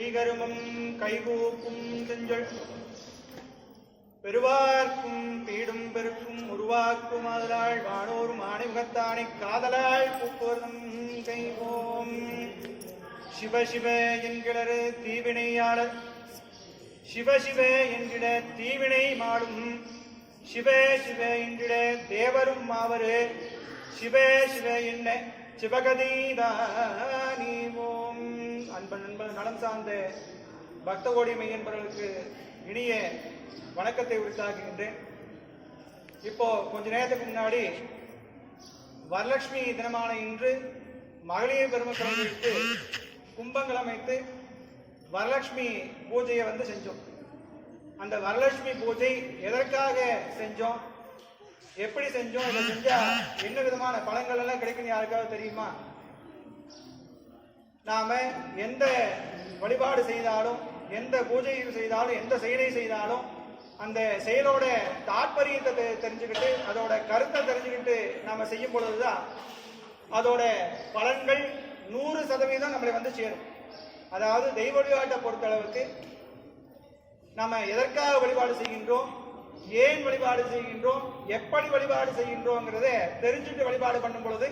தீகருமம் கைகூப்பும் செஞ்சல். பெருவார்க்கும் பீடும் பெருக்கும் உருவாக்கும் அதலாள் வானோர் மாணிமுகத்தானை காதலாள் பூப்போர்தம் கைவோம் சிவ சிவ என்கிற தீவினையாளர். சிவ சிவ என்கிற தீவினை மாடும் சிவ சிவ என்கிற தேவரும் மாவரு சிவ சிவ என்ன சிவகதீதா நலம் சார்ந்த பக்த கோடி மெய்யன்பர்களுக்கு இனிய வணக்கத்தை உரித்தாக்குகின்றேன். இப்போ கொஞ்ச நேரத்துக்கு முன்னாடி வரலட்சுமி தினமான இன்று மகளிர் பெருமக்களுக்கு கும்பங்கள் அமைத்து வரலட்சுமி பூஜையை வந்து செஞ்சோம். அந்த வரலட்சுமி பூஜை எதற்காக செஞ்சோம்? எப்படி செஞ்சோம்? இதை செஞ்சா என்ன விதமான பழங்கள் எல்லாம் கிடைக்கும் யாருக்காவது தெரியுமா? நாம எந்த வழிபாடு செய்தாலும் எந்த பூஜையும் செய்தாலும் எந்த செயலை செய்தாலும் அந்த செயலோட தாற்பயத்தை தெ- தெரிஞ்சுக்கிட்டு அதோட கருத்தை தெரிஞ்சுக்கிட்டு நம்ம செய்யும் பொழுதுதான் அதோட பலன்கள் நூறு சதவீதம் நம்மளை வந்து சேரும். அதாவது தெய்வ வழிபாட்டை பொறுத்தளவுக்கு நம்ம எதற்காக வழிபாடு செய்கின்றோம் ஏன் வழிபாடு செய்கின்றோம் எப்படி வழிபாடு செய்கின்றோங்கிறத தெரிஞ்சுட்டு வழிபாடு பண்ணும் பொழுது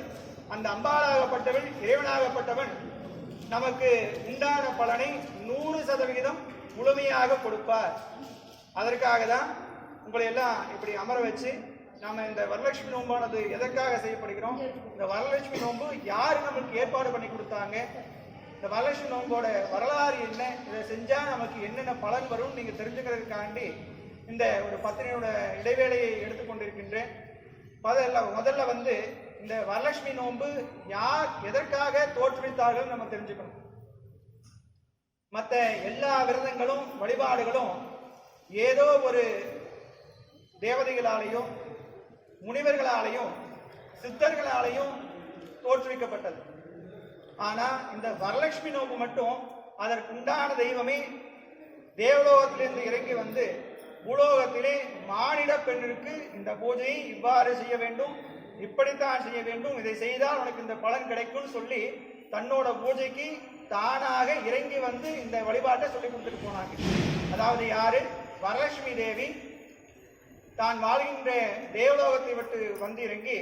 அந்த அம்பாளாகப்பட்டவன் இறைவனாகப்பட்டவன் நமக்கு உண்டான பலனை நூறு சதவிகிதம் முழுமையாக கொடுப்பார். அதற்காக தான் உங்களை எல்லாம் இப்படி அமர வச்சு நம்ம இந்த வரலட்சுமி நோம்பானது எதற்காக செய்யப்படுகிறோம்? இந்த வரலட்சுமி நோன்பு யார் நமக்கு ஏற்பாடு பண்ணி கொடுத்தாங்க? இந்த வரலட்சுமி நோம்போட வரலாறு என்ன? இதை செஞ்சால் நமக்கு என்னென்ன பலன் வரும் நீங்கள் தெரிஞ்சுக்கிறதுக்காண்டி இந்த ஒரு பத்தினையோட இடைவேளையை எடுத்துக்கொண்டிருக்கின்றேன். முதல்ல முதல்ல வந்து இந்த வரலட்சுமி நோன்பு யார் எதற்காக தோற்றுவித்தார்கள் நம்ம தெரிஞ்சுக்கணும். மற்ற எல்லா விரதங்களும் வழிபாடுகளும் ஏதோ ஒரு தேவதைகளாலேயும் முனிவர்களாலேயும் சித்தர்களாலேயும் தோற்றுவிக்கப்பட்டது. ஆனால் இந்த வரலட்சுமி நோம்பு மட்டும் அதற்குண்டான தெய்வமே தேவலோகத்திலிருந்து இறங்கி வந்து பூலோகத்திலே மானிட பெண்ணிற்கு இந்த பூஜையை இவ்வாறு செய்ய வேண்டும். இப்படித்தான் செய்ய வேண்டும். இதை செய்தால் உனக்கு இந்த பலன் கிடைக்கும்னு சொல்லி தன்னோட பூஜைக்கு தானாக இறங்கி வந்து இந்த வழிபாட்டை சொல்லி கொடுத்துட்டு போனாங்க. அதாவது யாரு? வரலட்சுமி தேவி. தான் வாழ்கின்ற தேவலோகத்தை விட்டு வந்து இறங்கி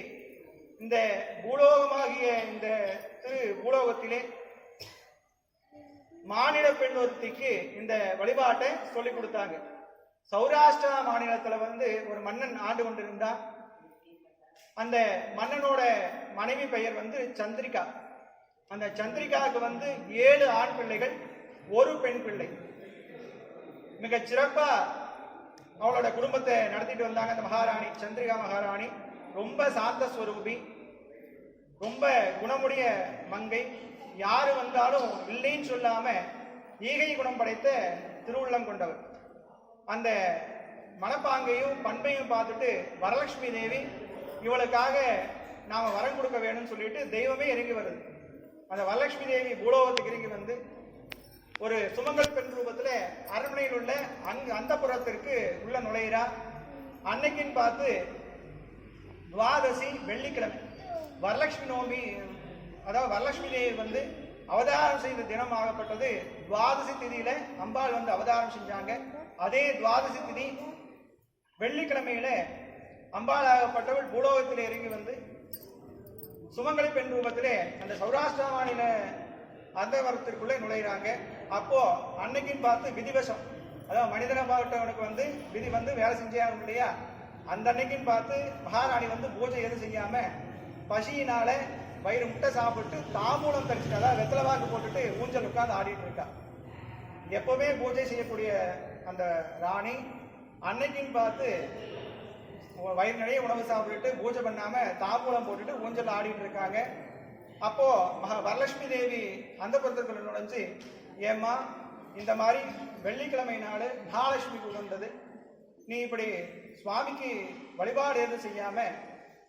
இந்த பூலோகமாகிய இந்த திரு பூலோகத்திலே மாநில பெண் ஒருத்திக்கு இந்த வழிபாட்டை சொல்லி கொடுத்தாங்க. சௌராஷ்டிரா மாநிலத்தில் வந்து ஒரு மன்னன் ஆண்டு கொண்டிருந்தார். அந்த மன்னனோட மனைவி பெயர் வந்து சந்திரிகா. அந்த சந்திரிகாவுக்கு வந்து ஏழு ஆண் பிள்ளைகள் ஒரு பெண் பிள்ளை. மிக சிறப்பா அவளோட குடும்பத்தை நடத்திட்டு வந்தாங்க அந்த மகாராணி சந்திரிகா மகாராணி. ரொம்ப சாந்த ஸ்வரூபி ரொம்ப குணமுடைய மங்கை. யாரு வந்தாலும் இல்லைன்னு சொல்லாம ஈகை குணம் படைத்த திருவுள்ளம் கொண்டவர் அந்த மனப்பாங்கையும் பண்பையும் பார்த்துட்டு வரலட்சுமி தேவி இவளுக்காக நாம் வரம் கொடுக்க வேணும்னு சொல்லிட்டு தெய்வமே இறங்கி வருது. அந்த வரலட்சுமி தேவி பூலோகத்துக்கு இறங்கி வந்து ஒரு சுமங்கல் பெண் ரூபத்தில் அரண்மனையில் உள்ள அங் அந்த புறத்திற்கு உள்ள நுழையிறா. அன்னைக்குன்னு பார்த்து துவாதசி வெள்ளிக்கிழமை. வரலட்சுமி நோம்பி அதாவது வரலட்சுமி தேவி வந்து அவதாரம் செய்த தினம் ஆகப்பட்டது துவாதசி திதியில அம்பாள் வந்து அவதாரம் செஞ்சாங்க. அதே துவாதசி திதி வெள்ளிக்கிழமையில அம்பாளாகப்பட்டவள் பூலோகத்தில் இறங்கி வந்து சுமங்கலி பெண் ரூபத்திலே அந்த சௌராஷ்டிரா மாநில அந்தவரத்திற்குள்ளே நுழையிறாங்க. அப்போ அன்னைக்குன்னு பார்த்து விதிவசம் அதாவது மனிதனமாகட்டவனுக்கு வந்து விதி வந்து வேலை செஞ்சே இல்லையா? அந்த அன்னைக்குன்னு பார்த்து மகாராணி வந்து பூஜை எதுவும் செய்யாம பசியினால வயிறு முட்டை சாப்பிட்டு தாம்பூலம் தரிச்சுட்டு அதாவது வெத்தலை வாக்கு போட்டுட்டு ஊஞ்சல் உட்காந்து ஆடிட்டு இருக்கா. எப்பவுமே பூஜை செய்யக்கூடிய அந்த ராணி அன்னைக்குன்னு பார்த்து வயிறு நிறைய உணவு சாப்பிட்டுட்டு பூஜை பண்ணாம தாம்பூலம் போட்டுட்டு ஊஞ்சல் ஆடிட்டு இருக்காங்க. அப்போ மகா வரலட்சுமி தேவி அந்த புறத்துக்குள்ள நுழைஞ்சு ஏம்மா இந்த மாதிரி வெள்ளிக்கிழமை நாள் மகாலட்சுமிக்கு உகந்தது நீ இப்படி சுவாமிக்கு வழிபாடு எதுவும் செய்யாம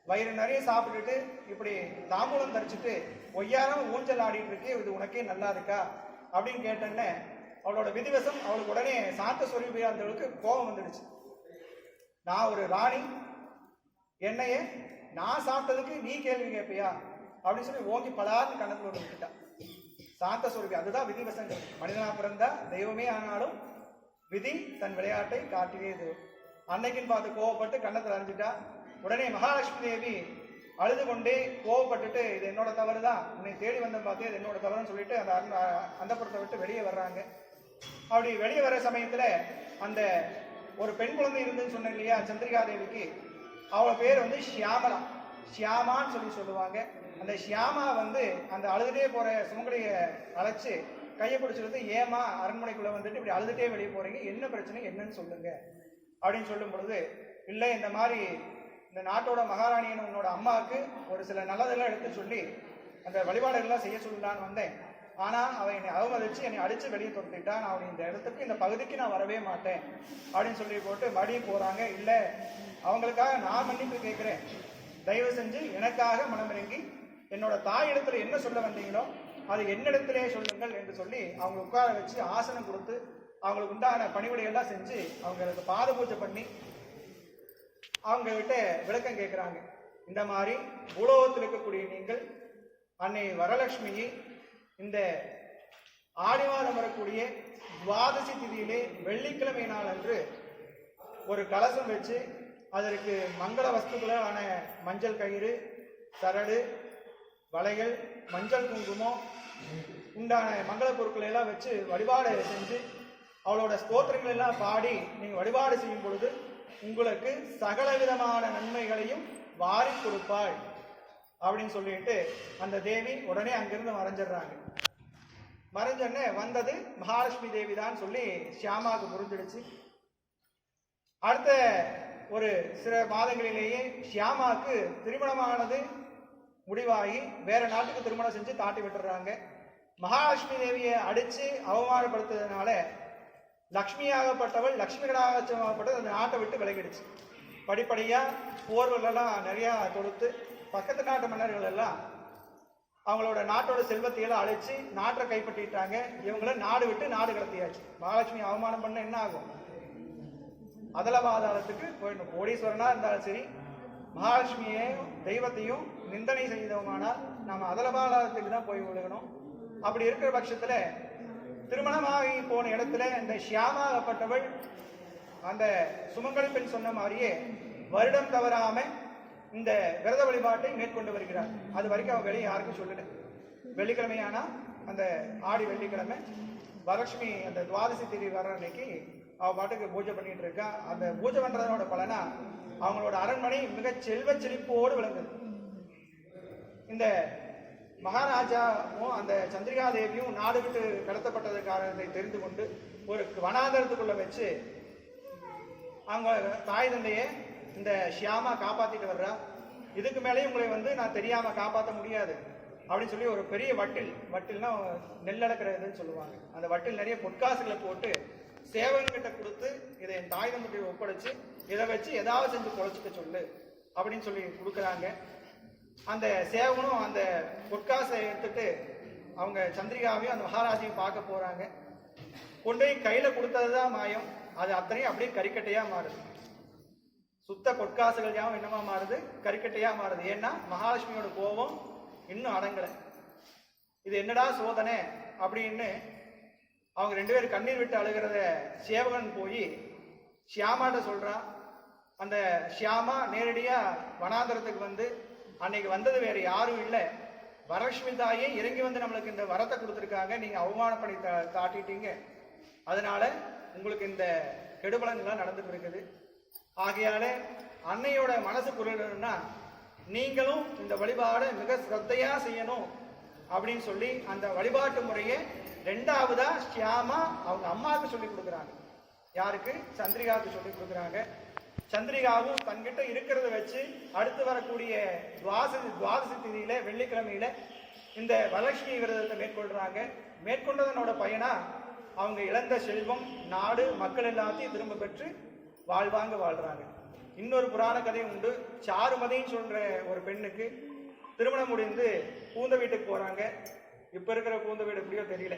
வயிறு நிறைய சாப்பிட்டுட்டு இப்படி தாம்பூலம் தரிச்சிட்டு ஒய்யாரம் ஊஞ்சல் ஆடிட்டு இருக்கே இது உனக்கே நல்லா இருக்கா? அப்படின்னு கேட்டேன்னு அவளோட விதிவசம் அவளுக்கு உடனே சாந்த சொரூபியா இருந்தவளுக்கு கோபம் வந்துடுச்சு. நான் ஒரு ராணி என்னைய நான் சாப்பிட்டதுக்கு நீ கேள்வி கேட்பியா அப்படின்னு சொல்லி ஓங்கி பலார்னு கணத்துல ஒரு விட்டுட்டான் சாந்த சுரபி அதுதான் விதி வசங்கள் மனிதனா பிறந்தா தெய்வமே ஆனாலும் விதி தன் விளையாட்டை காட்டியது அன்னைக்குன்னு பார்த்து கோவப்பட்டு கண்ணத்தில் அறிஞ்சிட்டா உடனே மகாலட்சுமி தேவி அழுது கொண்டே கோவப்பட்டுட்டு இது என்னோட தவறு தான் உன்னை தேடி வந்த பார்த்து இது என்னோட தவறுன்னு சொல்லிட்டு அந்த அந்த புறத்தை விட்டு வெளியே வர்றாங்க. அப்படி வெளியே வர சமயத்தில் அந்த ஒரு பெண் குழந்தை இருந்துன்னு சொன்னேன் இல்லையா சந்திரிகா தேவிக்கு அவள பேர் வந்து ஷியாமலா. ஷியாமான்னு சொல்லி சொல்லுவாங்க. அந்த ஷியாமா வந்து அந்த அழுதுட்டே போகிற சுமங்கலிய அழைச்சி கையை பிடிச்சிருந்து ஏமா அரண்மனைக்குள்ளே வந்துட்டு இப்படி அழுதுகிட்டே வெளியே போகிறீங்க என்ன பிரச்சனை என்னன்னு சொல்லுங்க. அப்படின்னு சொல்லும் பொழுது இல்லை இந்த மாதிரி இந்த நாட்டோட மகாராணியின் உன்னோட அம்மாவுக்கு ஒரு சில நல்லதெல்லாம் எடுத்து சொல்லி அந்த வழிபாடுகள்லாம் செய்ய சொல்லலான்னு வந்தேன். ஆனால் அவன் என்னை அவமதிச்சு என்னை அடித்து வெளியே துரத்திட்டான் அவன் இந்த இடத்துக்கு இந்த பகுதிக்கு நான் வரவே மாட்டேன். அப்படின்னு சொல்லி போட்டு மறுபடியும் போகிறாங்க இல்லை அவங்களுக்காக நான் மன்னிப்பு கேட்குறேன். தயவு செஞ்சு எனக்காக மனமிறங்கி என்னோட தாய் இடத்துல என்ன சொல்ல வந்தீங்களோ அது என்னிடத்திலே சொல்லுங்கள் என்று சொல்லி அவங்க உட்கார வச்சு ஆசனம் கொடுத்து அவங்களுக்கு உண்டான பணிவிடையெல்லாம் செஞ்சு அவங்களுக்கு பாத பூஜை பண்ணி அவங்ககிட்ட விளக்கம் கேட்குறாங்க இந்த மாதிரி உலோகத்தில் இருக்கக்கூடிய நீங்கள் அன்னை வரலட்சுமியை இந்த ஆடி மாதம் வரக்கூடிய துவாதசி திதியிலே வெள்ளிக்கிழமை நாள் அன்று ஒரு கலசம் வச்சு அதற்கு மங்கள வஸ்துக்களான மஞ்சள் கயிறு சரடு வளைகள் மஞ்சள் குங்குமம் உண்டான மங்கள பொருட்களை எல்லாம் வச்சு வழிபாடு செஞ்சு அவளோட ஸ்தோத்திரங்கள் எல்லாம் பாடி நீங்கள் வழிபாடு செய்யும் பொழுது உங்களுக்கு சகல விதமான நன்மைகளையும் வாரி கொடுப்பாள். அப்படின்னு சொல்லிட்டு அந்த தேவி உடனே அங்கிருந்து மறைஞ்சிடுறாங்க. மறைஞ்சோடனே வந்தது மகாலட்சுமி தேவி தான் சொல்லி ஷியாமாவுக்கு புரிஞ்சிடுச்சு. அடுத்த ஒரு சில மாதங்களிலேயே ஷியாமாவுக்கு திருமணமானது முடிவாகி வேற நாட்டுக்கு திருமணம் செஞ்சு தாட்டி விட்டுறாங்க. மகாலட்சுமி தேவியை அடித்து அவமானப்படுத்துறதுனால லக்ஷ்மியாகப்பட்டவள் லக்ஷ்மி கடாகப்பட்டது அந்த நாட்டை விட்டு விலகிடுச்சு. படிப்படியாக போர்களெல்லாம் நிறையா தொடுத்து பக்கத்து நாட்டு மன்னர்கள் எல்லாம் அவங்களோட நாட்டோட செல்வத்தை எல்லாம் நாட்டை கைப்பற்றிட்டாங்க. இவங்கள நாடு விட்டு நாடு கடத்தியாச்சு. மகாலட்சுமி அவமானம் பண்ண என்ன ஆகும்? அதலபாதாளத்துக்கு போயிடணும். கோடீஸ்வரனா இருந்தாலும் சரி மகாலட்சுமியையும் தெய்வத்தையும் நிந்தனை செய்தவமானால் நாம் அதலபாதாளத்துக்கு தான் போய் விழுகணும். அப்படி இருக்கிற பட்சத்துல திருமணமாகி போன இடத்துல இந்த ஷியாமாகப்பட்டவள் அந்த சுமங்கலி பெண் சொன்ன மாதிரியே வருடம் தவறாம இந்த விரத வழிபாட்டை மேற்கொண்டு வருகிறார். அது வரைக்கும் அவன் வெளியே யாருக்கும் சொல்லல. வெள்ளிக்கிழமையானா அந்த ஆடி வெள்ளிக்கிழமை வரலட்சுமி அந்த துவாதசி தேதி வர்ற அன்னைக்கு அவ பாட்டுக்கு பூஜை பண்ணிட்டு இருக்கா. அந்த பூஜை பண்றதனோட பலனா அவங்களோட அரண்மனை மிக செல்வ செழிப்போடு விளங்குது. இந்த மகாராஜாவும் அந்த சந்திரிகா தேவியும் நாடு விட்டு கடத்தப்பட்டது காரணத்தை தெரிந்து கொண்டு ஒரு வனாந்தரத்துக்குள்ள வச்சு அவங்க தாய் தந்தையை இந்த ஷியாமா காப்பாத்திட்டு வர்றா? இதுக்கு மேலேயும் உங்களை வந்து நான் தெரியாம காப்பாற்ற முடியாது. அப்படின்னு சொல்லி ஒரு பெரிய வட்டில் வட்டில்னா நெல் அளக்கிறதுன்னு சொல்லுவாங்க. அந்த வட்டில் நிறைய பொற்காசுகளை போட்டு சேவகன்கிட்ட கொடுத்து இதை என் தாய் தம்பி ஒப்படைச்சு இதை வச்சு ஏதாவது செஞ்சு பொழைச்சிக்க சொல்லு அப்படின்னு சொல்லி கொடுக்குறாங்க. அந்த சேவகனும் அந்த பொற்காசை எடுத்துட்டு அவங்க சந்திரிகாவையும் அந்த மகாராஜையும் பார்க்க போறாங்க. கொண்டு போய் கையில கொடுத்ததுதான் மாயம். அது அத்தனையும் அப்படியே கறிக்கட்டையா மாறுது. சுத்த கொட்காசுகள் யாவும் என்னமா மாறுது கறிக்கட்டையா மாறுது. ஏன்னா மகாலட்சுமியோட கோபம் இன்னும் அடங்கலை. இது என்னடா சோதனை அப்படின்னு அவங்க ரெண்டு பேரும் கண்ணீர் விட்டு அழுகிறத சேவகன் போய் ஷியாமாட்ட சொல்றான் அந்த ஷியாமா நேரடியா வனாந்தரத்துக்கு வந்து அன்னைக்கு வந்தது வேற யாரும் இல்லை. வரலட்சுமி தாயே இறங்கி வந்து நம்மளுக்கு இந்த வரத்தை கொடுத்துருக்காங்க. நீங்க அவமானப்படி தா தாட்டிட்டீங்க. அதனால உங்களுக்கு இந்த கெடுபலங்கள்லாம் நடந்துட்டு இருக்குது. ஆகையால அன்னையோட மனசு புரியணும்னா நீங்களும் இந்த வழிபாடை மிக சிரத்தையா செய்யணும் அப்படின்னு சொல்லி அந்த வழிபாட்டு முறையை ரெண்டாவதா ஷியாமா அவங்க அம்மாவுக்கு சொல்லி கொடுக்குறாங்க. யாருக்கு? சந்திரிகாவுக்கு சொல்லி கொடுக்குறாங்க. சந்திரிகாவும் தன்கிட்ட இருக்கிறத வச்சு அடுத்து வரக்கூடிய துவாசி துவாதசி திதியில வெள்ளிக்கிழமையில இந்த வரலட்சுமி விரதத்தை மேற்கொள்றாங்க. மேற்கொண்டதனோட பயனா அவங்க இழந்த செல்வம் நாடு மக்கள் எல்லாத்தையும் திரும்ப பெற்று வாழ்வாங்க வாழ்றாங்க. இன்னொரு புராண கதை உண்டு. சாருமதின்னு சொல்ற ஒரு பெண்ணுக்கு திருமணம் முடிந்து பூந்த வீட்டுக்கு போறாங்க. இப்ப இருக்கிற பூந்த வீடு எப்படியோ தெரியல.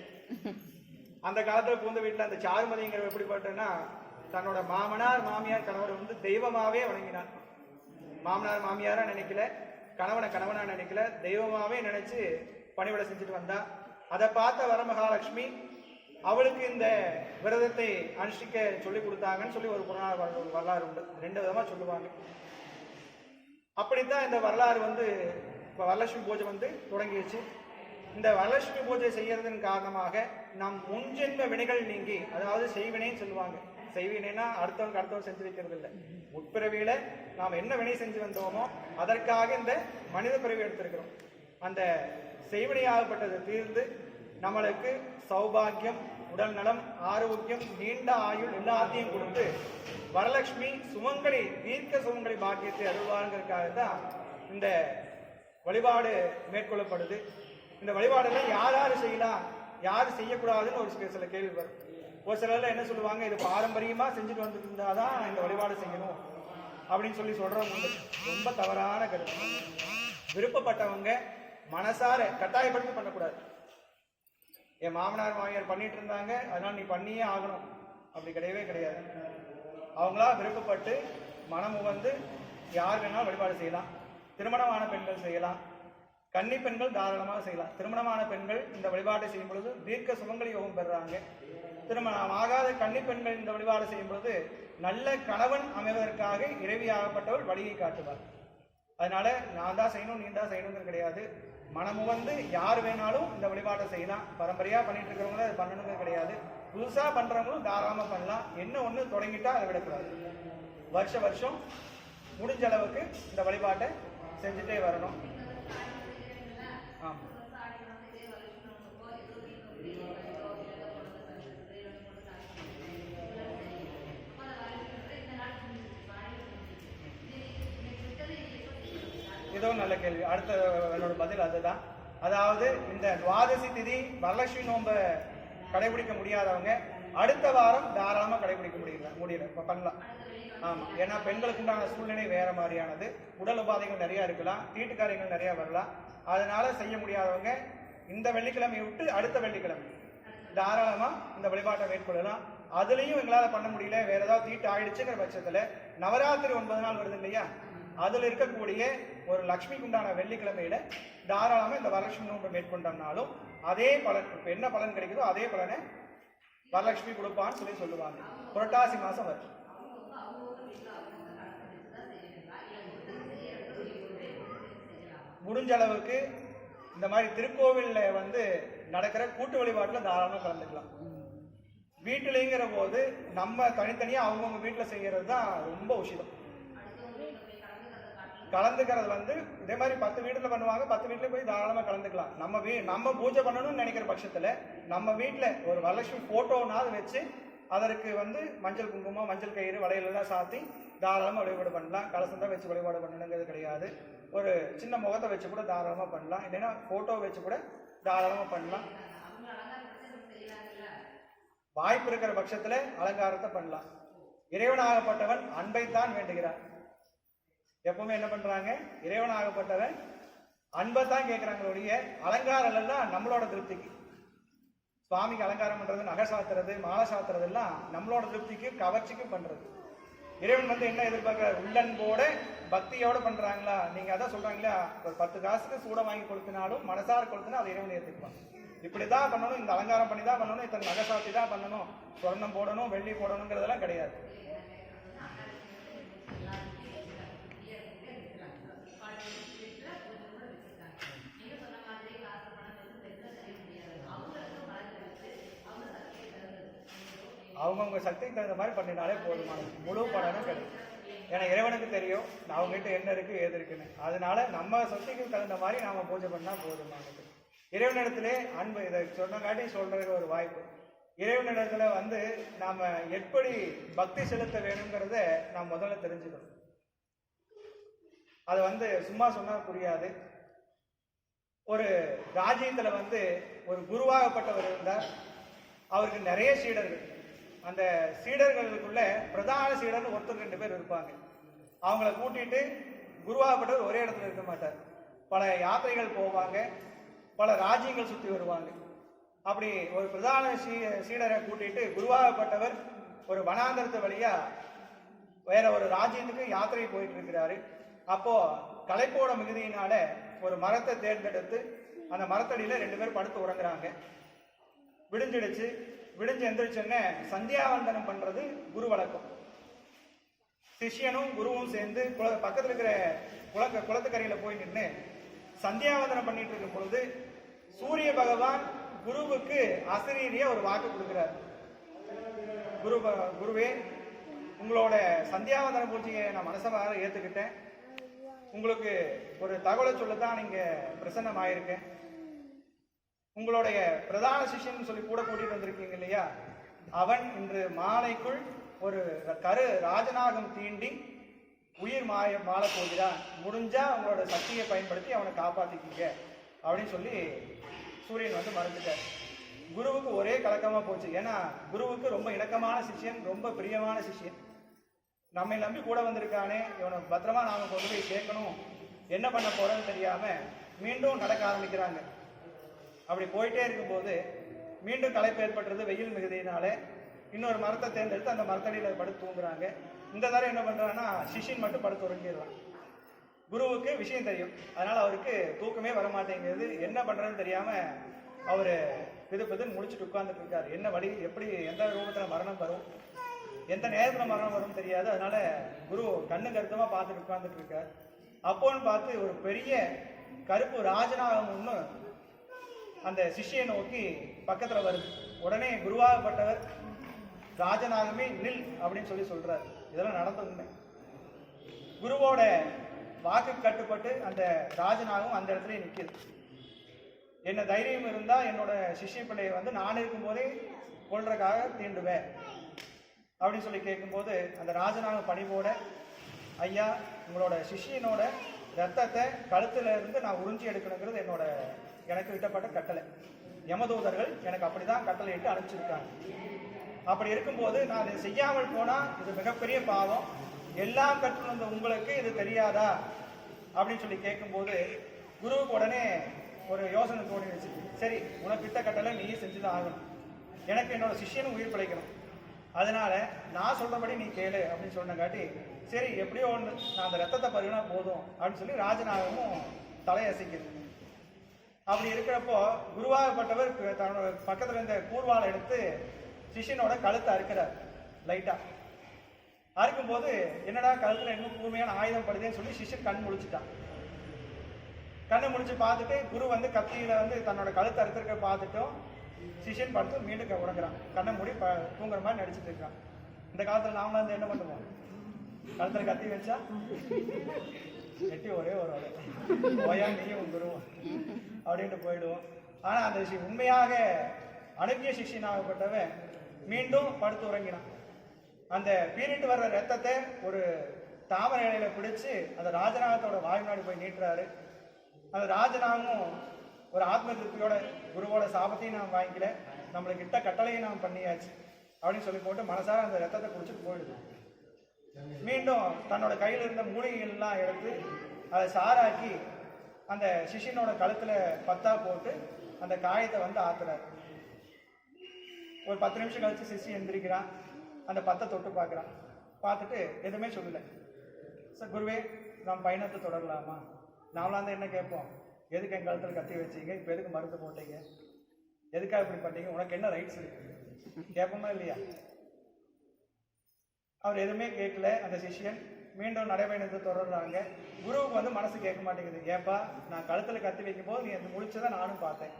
அந்த காலத்துல பூந்த வீட்டுல அந்த சாருமதிங்கிற எப்படிப்பட்டன்னா தன்னோட மாமனார் மாமியார் கணவர் வந்து தெய்வமாவே வணங்கினார் மாமனார் மாமியாரா நினைக்கல கணவனை கணவனா நினைக்கல தெய்வமாவே நினைச்சு பணிவிட செஞ்சுட்டு வந்தா. அதை பார்த்த வரமகாலட்சுமி அவளுக்கு இந்த விரதத்தை அனுஷ்டிக்க சொல்லி கொடுத்தாங்கன்னு சொல்லி ஒரு புறநாள் வரலாறு வரலாறு உண்டு. ரெண்டு விதமா சொல்லுவாங்க. அப்படித்தான் இந்த வரலாறு வந்து இப்போ வரலட்சுமி பூஜை வந்து தொடங்கிடுச்சு இந்த வரலட்சுமி பூஜை செய்யறதன் காரணமாக நம் முன்ஜென்ம வினைகள் நீங்கி அதாவது செய்வினைன்னு சொல்லுவாங்க. செய்வினைனா அடுத்தவங்க அடுத்தவங்க செஞ்சு வைக்கிறது இல்லை. முற்பிறவியில நாம் என்ன வினை செஞ்சு வந்தோமோ அதற்காக இந்த மனித பிறவி எடுத்திருக்கிறோம். அந்த செய்வினையாகப்பட்டது தீர்ந்து நம்மளுக்கு சௌபாக்கியம் உடல் நலம் ஆரோக்கியம் நீண்ட ஆயுள் எல்லாத்தையும் கொடுத்து வரலட்சுமி சுமங்கலி தீர்க்க சுமங்கலி பாக்கியத்தை அருள்வாருங்கிறதுக்காக தான் இந்த வழிபாடு மேற்கொள்ளப்படுது. இந்த வழிபாடெல்லாம் யார் யார் செய்யலாம் யார் செய்யக்கூடாதுன்னு ஒரு சில கேள்வி வரும். ஒரு சிலர்ல என்ன சொல்லுவாங்க இது பாரம்பரியமா செஞ்சுட்டு வந்துட்டு இருந்தாதான் இந்த வழிபாடு செய்யணும் அப்படின்னு சொல்லி சொல்றவங்க ரொம்ப தவறான கருத்து. விருப்பப்பட்டவங்க மனசார கட்டாயப்படுத்தி பண்ணக்கூடாது. என் மாமனார் மாமியார் பண்ணிட்டு இருந்தாங்க அதனால நீ பண்ணியே ஆகணும். அப்படி கிடையவே கிடையாது. அவங்களா விருப்பப்பட்டு மனம் உகந்து யார் வேணாலும் வழிபாடு செய்யலாம். திருமணமான பெண்கள் செய்யலாம். கன்னி பெண்கள் தாராளமாக செய்யலாம். திருமணமான பெண்கள் இந்த வழிபாட்டை செய்யும் பொழுது தீர்க்க சுமங்கலி யோகம் பெறுறாங்க திருமணம் ஆகாத கன்னி பெண்கள் இந்த வழிபாடு செய்யும் பொழுது நல்ல கணவன் அமைவதற்காக இறைவியாகப்பட்டவர் வழியை காட்டுவார். அதனால நான் தான் செய்யணும் நீ தான் செய்யணுங்கிறது கிடையாது. மனமுவந்து யார் வேணாலும் இந்த வழிபாட்டை செய்யலாம். பரம்பரையா பண்ணிட்டு இருக்கிறவங்க அது பண்ணணுங்கிறது கிடையாது. புதுசா பண்றவங்களும் தாராளமா பண்ணலாம். என்ன ஒண்ணு தொடங்கிட்டா அதை விடக்கூடாது. வருஷ வருஷம் முடிஞ்ச அளவுக்கு இந்த வழிபாட்டை செஞ்சுட்டே வரணும். இதுவும் கேள்வி. அடுத்த என்னோட பதில் அதுதான். அதாவது இந்த துவாதசி திதி வரலட்சுமி நோன்பை கடைபிடிக்க முடியாதவங்க அடுத்த வாரம் தாராளமாக கடைபிடிக்க முடியல முடியல. இப்போ பண்ணலாம். ஆமாம் ஏன்னா பெண்களுக்கு உண்டான சூழ்நிலை வேற மாதிரியானது. உடல் உபாதைகள் நிறையா இருக்கலாம். தீட்டுக்காரியங்கள் நிறையா வரலாம். அதனால செய்ய முடியாதவங்க இந்த வெள்ளிக்கிழமையை விட்டு அடுத்த வெள்ளிக்கிழமை தாராளமாக இந்த வழிபாட்டை மேற்கொள்ளலாம். அதுலேயும் எங்களால் பண்ண முடியல. வேற ஏதாவது தீட்டு ஆயிடுச்சுங்கிற பட்சத்தில் நவராத்திரி ஒன்பது நாள் வருது இல்லையா? அதில் இருக்கக்கூடிய ஒரு லக்ஷ்மிக்கு உண்டான வெள்ளிக்கிழமையில தாராளமாக இந்த வரலட்சுமி நோன்பு மேற்கொண்டோம்னாலும் அதே பலன் இப்போ என்ன பலன் கிடைக்குதோ அதே பலனை வரலட்சுமி கொடுப்பான்னு சொல்லி சொல்லுவாங்க. புரட்டாசி மாதம் வரும் முடிஞ்ச அளவுக்கு இந்த மாதிரி திருக்கோவிலில் வந்து நடக்கிற கூட்டு வழிபாட்டில் தாராளமாக கலந்துக்கலாம். வீட்டிலேங்கிற போது நம்ம தனித்தனியாக அவங்கவுங்க வீட்டில் செய்கிறது தான் ரொம்ப உஷிதம் கலந்துக்கிறது வந்து இதே மாதிரி பத்து வீட்டில் பண்ணுவாங்க பத்து வீட்டில் போய் தாராளமாக கலந்துக்கலாம். நம்ம வீ நம்ம பூஜை பண்ணணும்னு நினைக்கிற பட்சத்தில் நம்ம வீட்டில் ஒரு வரலட்சுமி ஃபோட்டோனாவது வச்சு அதற்கு வந்து மஞ்சள் குங்குமம் மஞ்சள் கயிறு வளையலெல்லாம் சாத்தி தாராளமாக வழிபாடு பண்ணலாம். கலசம் தான் வச்சு வழிபாடு பண்ணணுங்கிறது கிடையாது. ஒரு சின்ன முகத்தை வச்சு கூட தாராளமாக பண்ணலாம். இல்லைன்னா ஃபோட்டோ வச்சு கூட தாராளமாக பண்ணலாம். வாய்ப்பு இருக்கிற பட்சத்தில் அலங்காரத்தை பண்ணலாம். இறைவனாகப்பட்டவன் அன்பைத்தான் வேண்டுகிறார். எப்பவுமே என்ன பண்றாங்க? இறைவனாகப்பட்டவன் அன்பை தான் கேட்கிறாங்களோடைய அலங்காரம் எல்லாம் நம்மளோட திருப்திக்கு. சுவாமிக்கு அலங்காரம் பண்றது நகை சாத்துறது மாலை சாத்துறது எல்லாம் நம்மளோட திருப்திக்கு கவர்ச்சிக்கு பண்றது. இறைவன் வந்து என்ன எதிர்பார்க்கிறார்? உள்ளன்போட பக்தியோட பண்றாங்களா? நீங்க அதான் சொல்றாங்களா ஒரு பத்து காசுக்கு சூட வாங்கி கொடுத்தினாலும் மனசார கொடுத்தினா அது இறைவன் ஏற்றுக்குவான் இப்படிதான் பண்ணணும் இந்த அலங்காரம் பண்ணி தான் பண்ணணும் இத்தனை நகை சாத்தி தான் பண்ணணும் சொர்ணம் போடணும் வெள்ளி போடணுங்கிறதெல்லாம் கிடையாது. அவங்கவுங்க சக்திக்கு தகுந்த மாதிரி பண்ணினாலே போதுமானது முழு பலனும் கிடைக்கும். ஏன்னா இறைவனுக்கு தெரியும் அவங்ககிட்ட என்ன இருக்கு ஏது இருக்குன்னு. அதனால நம்ம சக்திக்கு தகுந்த மாதிரி நாம பூஜை பண்ணா போதுமானது இறைவனிடத்திலே அன்பு இதை சொன்னங்காட்டி சொல்கிறதுக்கு ஒரு வாய்ப்பு. இறைவனிடத்துல வந்து நாம எப்படி பக்தி செலுத்த வேணுங்கிறத நாம் முதல்ல தெரிஞ்சுக்கணும். அது வந்து சும்மா சொன்னா புரியாது. ஒரு ராஜ்யத்தில் வந்து ஒரு குருவாகப்பட்டவர் இருந்தார். அவருக்கு நிறைய சீடர்கள். அந்த சீடர்களுக்குள்ள பிரதான சீடர்னு ஒருத்தர் ரெண்டு பேர் இருப்பாங்க. அவங்கள கூட்டிட்டு குருவாகப்பட்டவர் ஒரே இடத்துல இருக்க மாட்டார். பல யாத்திரைகள் போவாங்க. பல ராஜ்யங்கள் சுற்றி வருவாங்க. அப்படி ஒரு பிரதான சீ சீடரை கூட்டிட்டு குருவாகப்பட்டவர் ஒரு வனாந்தரத்து வழியா வேற ஒரு ராஜ்யத்துக்கு யாத்திரை போயிட்டு இருக்கிறாரு அப்போ களைப்போட மிகுதியினால ஒரு மரத்தை தேர்ந்தெடுத்து அந்த மரத்தடியில ரெண்டு பேர் படுத்து உறங்குறாங்க. விடிஞ்சிடுச்சு. விடிஞ்சு எந்திரிச்சோன்னே சந்தியாவந்தனம் பண்றது குரு வழக்கம். சிஷியனும் குருவும் சேர்ந்து குல பக்கத்தில் இருக்கிற குளக்க குளத்துக்கரையில் போய் நின்று சந்தியாவந்தனம் பண்ணிட்டு இருக்கும் பொழுது சூரிய பகவான் குருவுக்கு அசரீரிய ஒரு வாக்கு கொடுக்கிறார். குரு குருவே உங்களோட சந்தியாவந்தன பூஜையை நான் மனசவார ஏற்றுக்கிட்டேன் உங்களுக்கு ஒரு தகவலை சொல்ல தான் நீங்க பிரசன்னம் ஆயிருக்கேன் உங்களுடைய பிரதான சிஷ்யன் சொல்லி கூட கூட்டிட்டு வந்திருக்கீங்க இல்லையா? அவன் இன்று மாலைக்குள் ஒரு கரு ராஜநாகம் தீண்டி உயிர் மாய மாலை போகிறான். முடிஞ்சா அவங்களோட சக்தியை பயன்படுத்தி அவனை காப்பாத்திக்கிங்க. அப்படின்னு சொல்லி சூரியன் வந்து மறந்துட்டார் குருவுக்கு ஒரே கலக்கமா போச்சு. ஏன்னா குருவுக்கு ரொம்ப இணக்கமான சிஷ்யன் ரொம்ப பிரியமான சிஷ்யன். நம்மை நம்பி கூட வந்திருக்கானே. இவனை பத்திரமா நாம கொண்டு போய் சேர்க்கணும். என்ன பண்ண போறோம்னு தெரியாம மீண்டும் நடக்க ஆரம்பிக்கிறாங்க. அப்படி போயிட்டே இருக்கும்போது மீண்டும் களைப்பு ஏற்பட்டுறது வெயில் மிகுதியினால இன்னொரு மரத்தை தேர்ந்தெடுத்து அந்த மரத்தடியில் படுத்து தூங்குறாங்க. இந்த தடவை என்ன பண்ணுறாங்கன்னா சிஷின் மட்டும் படுத்து உறங்கிடுறான். குருவுக்கு விஷயம் தெரியும். அதனால் அவருக்கு தூக்கமே வர மாட்டேங்கிறது என்ன பண்ணுறதுன்னு தெரியாமல் அவர் பிது பிதுன்னு முடிச்சுட்டு உட்காந்துட்டு இருக்காரு. என்ன வழி? எப்படி? எந்த ரூபத்தில் மரணம் வரும்? எந்த நேரத்தில் மரணம் வரும் தெரியாது. அதனால குரு கண்ணு கருத்தமாக பார்த்துட்டு உட்காந்துட்டு இருக்கார். அப்போன்னு பார்த்து ஒரு பெரிய கருப்பு ராஜநாகம் ஒன்று அந்த சிஷ்யை நோக்கி பக்கத்தில் வருது. உடனே குருவாகப்பட்டவர் ராஜநாகமே நில் அப்படின்னு சொல்லி சொல்றாரு. இதெல்லாம் நடந்த உண்மை. குருவோட வாக்கு கட்டுப்பட்டு அந்த ராஜநாகம் அந்த இடத்துல நிற்கிது என்ன தைரியம் இருந்தால் என்னோட சிஷ்ய பிள்ளையை வந்து நான் இருக்கும்போதே கொள்றதுக்காக தீண்டுவேன். அப்படின்னு சொல்லி கேட்கும்போது அந்த ராஜநாக பணிவோட ஐயா உங்களோட சிஷ்யனோட ரத்தத்தை கழுத்துல இருந்து நான் உறிஞ்சி எடுக்கணுங்கிறது என்னோட எனக்கு விட்டப்பட்ட கட்டளை. யமதூதர்கள் எனக்கு அப்படிதான் கட்டளை இட்டு அனுப்பிச்சிருக்காங்க. அப்படி இருக்கும்போது நான் இதை செய்யாமல் போனா இது மிகப்பெரிய பாவம். எல்லாம் கற்றுணர்ந்த உங்களுக்கு இது தெரியாதா? அப்படின்னு சொல்லி கேட்கும்போது குருவுக்கு உடனே ஒரு யோசனை தோணிடுச்சு. சரி உனக்கு இட்ட கட்டளை நீ செஞ்சுதான் ஆகணும். எனக்கு என்னோட சிஷ்யனும் உயிர் பிழைக்கணும். அதனால நான் சொல்றபடி நீ கேளு அப்படின்னு சொன்னங்காட்டி சரி எப்படியோ ஒன்று நான் அந்த ரத்தத்தை பருகினா போதும் அப்படின்னு சொல்லி ராஜநாகமும் தலையசைக்கிறது அப்படி இருக்கிறப்போ குருவாகப்பட்டவர் தன்னோட பக்கத்துல இருந்த கூர்வாலை எடுத்து சிஷியனோட கழுத்தை அறுக்கிறார் லைட்டா அறுக்கும்போது என்னடா கழுத்துல இன்னும் கூர்மையான ஆயுதம் படுதேன்னு சொல்லி சிஷியன் கண் முழிச்சிட்டான். கண்ணை முடிச்சு பார்த்துட்டு குரு வந்து கத்தியில வந்து தன்னோட கழுத்தை அறுத்திருக்க பார்த்துட்டும் சிஷியன் படுத்து மீண்டும் உடங்குறான் கண்ணை மூடி ப தூங்குற மாதிரி நடிச்சிட்டு இருக்கான். இந்த காலத்துல நாமளும் வந்து என்ன பண்ணுவோம்? கழுத்துல கத்தி வச்சா? எட்டி ஒரே ஒரு வலை போயா நீயும் குருவும். அப்படின்ட்டு போயிடுவோம். ஆனால் அந்த சி- உண்மையாக அனுப்பிய சிஷியனாகப்பட்டவன் மீண்டும் படுத்து உறங்கினான். அந்த பீரிட்டு வர்ற ரத்தத்தை ஒரு தாமரை இலையில பிடிச்சு அந்த ராஜநாகத்தோட வாய் போய் நீட்டுறாரு. அந்த ராஜநாகமும் ஒரு ஆத்ம திருப்தியோட குருவோட சாபத்தையும் நாம் வாங்கிக்கல. நம்மளுக்கு கிட்ட கட்டளையும் நாம் பண்ணியாச்சு. அப்படின்னு சொல்லி போட்டு மனசார அந்த ரத்தத்தை குடிச்சிட்டு போயிடுது. மீண்டும் தன்னோட கையில் இருந்த மூலிகைகள்லாம் எடுத்து அதை சாராக்கி அந்த சிஷியனோட கழுத்தில் பத்தா போட்டு அந்த காயத்தை வந்து ஆத்துறாரு. ஒரு பத்து நிமிஷம் கழிச்சு சிஷி எந்திரிக்கிறான். அந்த பத்தை தொட்டு பார்க்குறான். பார்த்துட்டு எதுவுமே சொல்லலை. சார் குருவே நாம் பயணத்தை தொடரலாமா? நாமளாக தான் என்ன கேட்போம்? எதுக்கு என் கழுத்தில் கத்தி வச்சீங்க? இப்போ எதுக்கு மருந்து போட்டீங்க? எதுக்காக இப்படி பண்ணீங்க உனக்கு என்ன ரைட்ஸ் இருக்கு? கேட்போமா இல்லையா? அவர் எதுவுமே கேட்கல. அந்த சிஷியன் மீண்டும் நடைபயணத்தை தொடர்றாங்க. குருவுக்கு வந்து மனசு கேட்க மாட்டேங்குது. ஏப்பா நான் கழுத்தில் கத்தி வைக்கும் போது நீ அது முடிச்சதை நானும் பார்த்தேன்.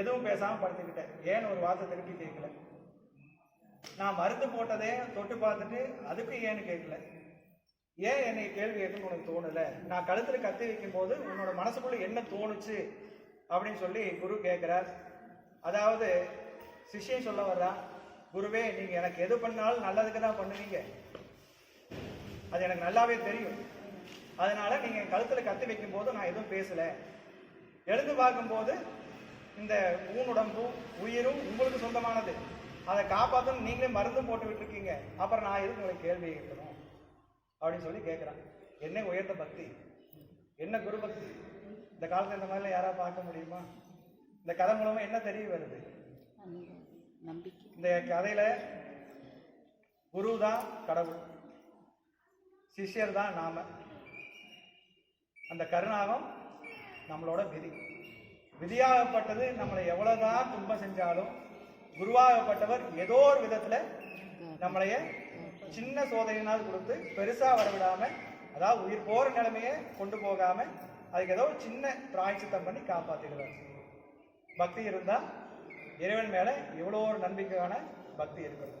எதுவும் பேசாமல் படுத்துக்கிட்டேன். ஏன்னு ஒரு வார்த்தை திருப்பி கேட்கல. நான் மருந்து போட்டதே தொட்டு பார்த்துட்டு அதுக்கும் ஏன்னு கேட்கல. ஏன் என்னை கேள்வி கேட்கணும்னு உனக்கு தோணல? நான் கழுத்தில் கத்தி வைக்கும் போது உன்னோட மனசுக்குள்ளே என்ன தோணுச்சு? அப்படின்னு சொல்லி குரு கேட்குறார். அதாவது சிஷ்யன் சொல்ல வர்றா குருவே நீங்கள் எனக்கு எது பண்ணாலும் நல்லதுக்கு தான் பண்ணுவீங்க. அது எனக்கு நல்லாவே தெரியும். அதனால நீங்க என் கழுத்துல கத்தி வைக்கும் போது நான் எதுவும் பேசல. எழுந்து பார்க்கும்போது இந்த ஊனுடம்பும் உயிரும் உங்களுக்கு சொந்தமானது. அதை காப்பாற்றணும் நீங்களே மருந்தும் போட்டு விட்டுருக்கீங்க. அப்புறம் நான் எதுக்கு உங்களுக்கு கேள்வி கேட்கணும்? அப்படின்னு சொல்லி கேட்குறான் என்ன உயர்ந்த பக்தி. என்ன குரு பக்தி? இந்த காலத்துல இந்த மாதிரிலாம் யாராவது பார்க்க முடியுமா? இந்த கதை மூலமா என்ன தெரிய வருது? இந்த கதையில குரு தான் கடவுள். சிஷ்யர் தான் நாம. அந்த கருணாகம் நம்மளோட விதி. விதியாகப்பட்டது நம்மளை எவ்வளவுதான் துன்பம் செஞ்சாலும் குருவாகப்பட்டவர் ஏதோ ஒரு விதத்துல நம்மளைய சின்ன சோதனையினால் கொடுத்து பெருசா வரவிடாம அதாவது உயிர் போற நிலைமையை கொண்டு போகாம அதுக்கு ஏதோ ஒரு சின்ன பிராய்ச்சித்தம் பண்ணி காப்பாத்திடுவார். பக்தி இருந்தா இறைவன் மேல இவ்வளோ ஒரு நம்பிக்கையான பக்தி இருக்கிறது.